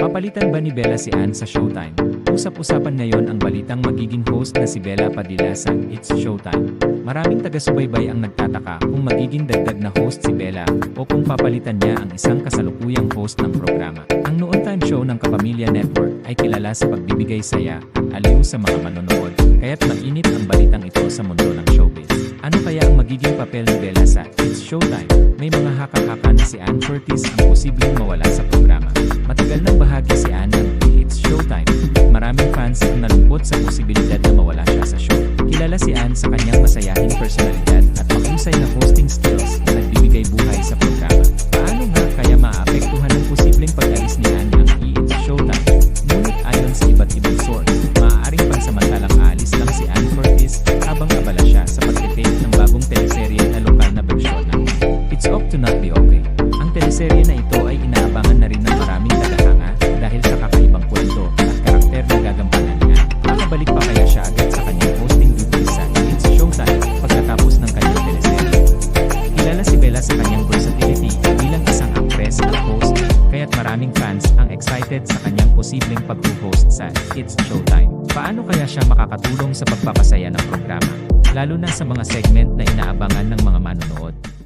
Papalitan ba ni Bella si Ann sa Showtime? Usap-usapan ngayon ang balitang magiging host na si Bella Padilla sa It's Showtime. Maraming taga-subaybay ang nagtataka kung magiging dagdag na host si Bella o kung papalitan niya ang isang kasalukuyang host ng programa. Ang noon time show ng Kapamilya Network ay kilala sa pagbibigay saya at aliw sa mga manonood, kaya't mainit ang balitang ito sa mundo ng showbiz. Ano kaya ang magiging papel ni Bella sa It's Showtime? May mga haka-haka na si Ann Curtis ang posibleng mawala sa programa. Ang nalungkot sa posibilidad na mawala siya sa show. Kilala si Ann sa kanyang masayahing personalidad at mahusay na hosting skills na nagbibigay buhay sa programa. Paano nga kaya maapektuhan ng posibleng pag-alis ni Ann ng It's Showtime? Ngunit ayon sa iba't ibang source, maaaring pansamantalang aalis lang si Ann Curtis habang abala siya sa pag-tape ng bagong teleserye na lokal na bersyon ng It's Up to Not Be Okay. Ang teleserye na ito ay inaabangan na rin ng Kilala sa kanyang versatility bilang isang actress at host, kaya't maraming fans ang excited sa kanyang posibleng pag-host sa It's Showtime. Paano kaya siya makakatulong sa pagpapasaya ng programa, lalo na sa mga segment na inaabangan ng mga manonood?